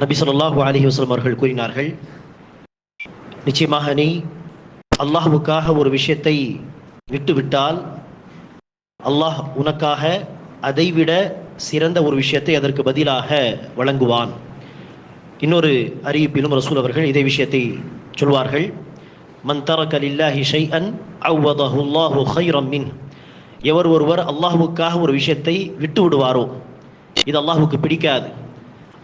நபி சொல்லாஹு அலஹி வஸ்லம் அவர்கள் கூறினார்கள் நிச்சயமாக நீ அல்லாஹுக்காக ஒரு விஷயத்தை விட்டுவிட்டால் அல்லாஹ் உனக்காக அதைவிட சிறந்த ஒரு விஷயத்தை அதற்கு பதிலாக வழங்குவான். இன்னொரு அறிவிப்பிலும் ரசூல் அவர்கள் இதே விஷயத்தை சொல்வார்கள். மன் தரக லில்லாஹி ஷைஅன் அவ்வதஹுல்லாஹு ஹைரம் மின். எவர் ஒருவர் அல்லாஹுக்காக ஒரு விஷயத்தை விட்டு விடுவாரோ இது அல்லாஹுக்கு பிடிக்காது.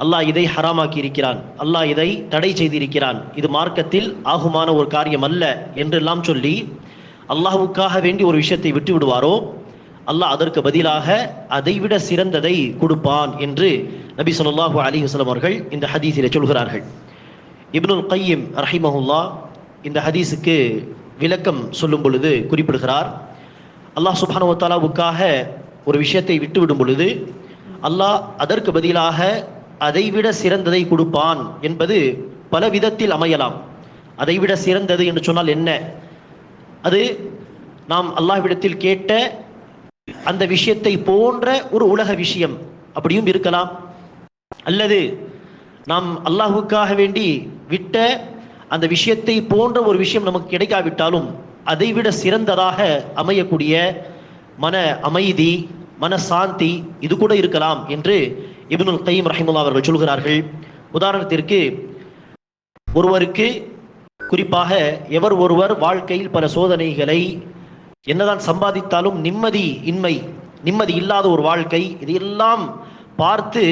அல்லாஹ் இதை ஹராமாக்கி இருக்கிறான் அல்லாஹ் இதை தடை செய்திருக்கிறான். இது மார்க்கத்தில் ஆகுமான ஒரு காரியம் அல்ல என்றெல்லாம் சொல்லி அல்லாஹுக்காக வேண்டி ஒரு விஷயத்தை விட்டு விடுவாரோ? அல்லாஹ் அதற்கு பதிலாக அதைவிட சிறந்ததை கொடுப்பான் என்று நபி சொல்லாஹு அலி வஸ்லம் அவர்கள் இந்த ஹதீஸில் சொல்கிறார்கள். இப்னுல் கையம் ரஹிமஹுல்லா இந்த ஹதீஸுக்கு விளக்கம் சொல்லும் பொழுது குறிப்பிடுகிறார். அல்லாஹ் சுபானுவத்தாலாவுக்காக ஒரு விஷயத்தை விட்டுவிடும் பொழுது அல்லாஹ் அதற்கு பதிலாக அதைவிட சிறந்ததை கொடுப்பான் என்பது பல விதத்தில் அமையலாம். அதைவிட சிறந்தது என்று சொன்னால் என்ன? அது நாம் அல்லாஹ்விடத்தில் கேட்ட அந்த விஷயத்தை போன்ற ஒரு உலக விஷயம் அப்படியும் இருக்கலாம். அல்லது நாம் அல்லாஹுக்காக வேண்டி விட்ட அந்த விஷயத்தை போன்ற ஒரு விஷயம் நமக்கு கிடைக்காவிட்டாலும் அதைவிட சிறந்ததாக அமையக்கூடிய மன அமைதி மன சாந்தி இது கூட இருக்கலாம் என்று இப்னுல் கைம் ரஹிமுல்லா அவர்கள் சொல்கிறார்கள் உதாரணத்திற்கு ஒருவருக்கு குறிப்பாக எவர் ஒருவர் வாழ்க்கையில் பல சோதனைகளை என்னதான் சம்பாதித்தாலும் நிம்மதி இன்மை நிம்மதி இல்லாத ஒரு வாழ்க்கை இதையெல்லாம் பார்த்து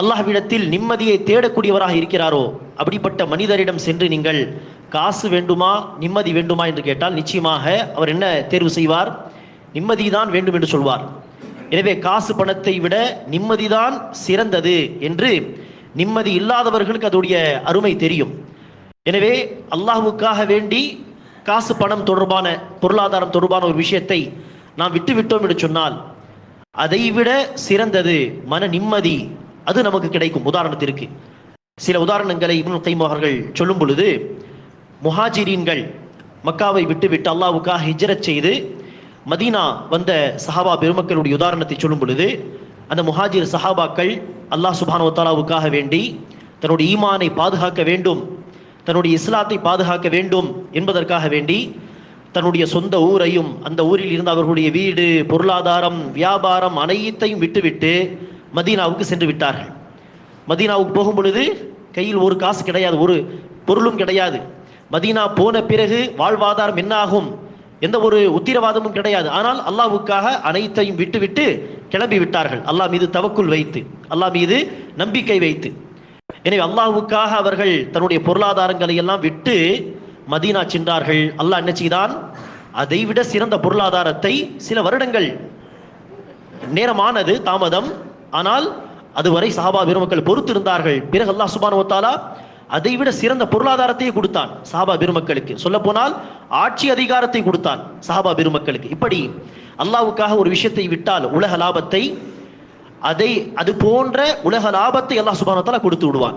அல்லாஹ்விடத்தில் நிம்மதியை தேடக்கூடியவராக இருக்கிறாரோ அப்படிப்பட்ட மனிதரிடம் சென்று நீங்கள் காசு வேண்டுமா நிம்மதி வேண்டுமா என்று கேட்டால் நிச்சயமாக அவர் என்ன தேர்வு செய்வார்? நிம்மதிதான் வேண்டும் என்று சொல்வார். எனவே காசு பணத்தை விட நிம்மதிதான் சிறந்தது என்று நிம்மதி இல்லாதவர்களுக்கு அதோடைய அருமை தெரியும். எனவே அல்லாஹுக்காக வேண்டி காசு பணம் தொடர்பான பொருளாதாரம் தொடர்பான ஒரு விஷயத்தை நாம் விட்டு விட்டோம் என்று சொன்னால் அதைவிட சிறந்தது மன நிம்மதி அது நமக்கு கிடைக்கும். உதாரணத்திற்கு சில உதாரணங்களை இப்னுல் கைம் அவர்கள் சொல்லும் பொழுது முஹாஜிரீன்கள் மக்காவை விட்டுவிட்டு அல்லாவுக்காக ஹிஜ்ரத் செய்து மதீனா வந்த சஹாபா பெருமக்களுடைய உதாரணத்தை சொல்லும் பொழுது அந்த முஹாஜிர் சஹாபாக்கள் அல்லாஹ் சுபானுத்தாலாவுக்காக வேண்டி தன்னுடைய ஈமானை பாதுகாக்க வேண்டும் தன்னுடைய இஸ்லாத்தை பாதுகாக்க வேண்டும் என்பதற்காக வேண்டி தன்னுடைய சொந்த ஊரையும் அந்த ஊரில் இருந்த அவர்களுடைய வீடு பொருளாதாரம் வியாபாரம் அனைத்தையும் விட்டுவிட்டு மதீனாவுக்கு சென்று விட்டார்கள். மதீனாவுக்கு போகும் பொழுது கையில் ஒரு காசு கிடையாது ஒரு பொருளும் கிடையாது. மதீனா போன பிறகு வாழ்வாதாரம் என்ன ஆகும் எந்த ஒரு உத்திரவாதமும் கிடையாது. ஆனால் அல்லாஹ்வுக்காக அனைத்தையும் விட்டுவிட்டு கிளம்பி விட்டார்கள். அல்லாஹ் மீது தவக்குள் வைத்து அல்லாஹ் மீது நம்பிக்கை வைத்து. எனவே அல்லாஹுக்காக அவர்கள் தன்னுடைய பொருளாதாரங்களை எல்லாம் விட்டு மதீனா சென்றார்கள். அல்லாஹ் என்ன செய்தான்? அதைவிட சிறந்த பொருளாதாரத்தை சில வருடங்கள் நேரமானது தாமதம். ஆனால் அதுவரை சஹாபா பெருமக்கள் பொறுத்திருந்தார்கள். பிறகு அல்லாஹ் சுபானுவத்தாலா அதை அதைவிட சிறந்த பொருளாதாரத்தையே கொடுத்தான் சஹாபா பெருமக்களுக்கு. சொல்ல போனால் ஆட்சி அதிகாரத்தை கொடுத்தான் சஹாபா பெருமக்களுக்கு. இப்படி அல்லாவுக்காக ஒரு விஷயத்தை விட்டால் உலக லாபத்தை அதை அது போன்ற உலக லாபத்தை அல்லாஹ் சுபானு கொடுத்து விடுவான்.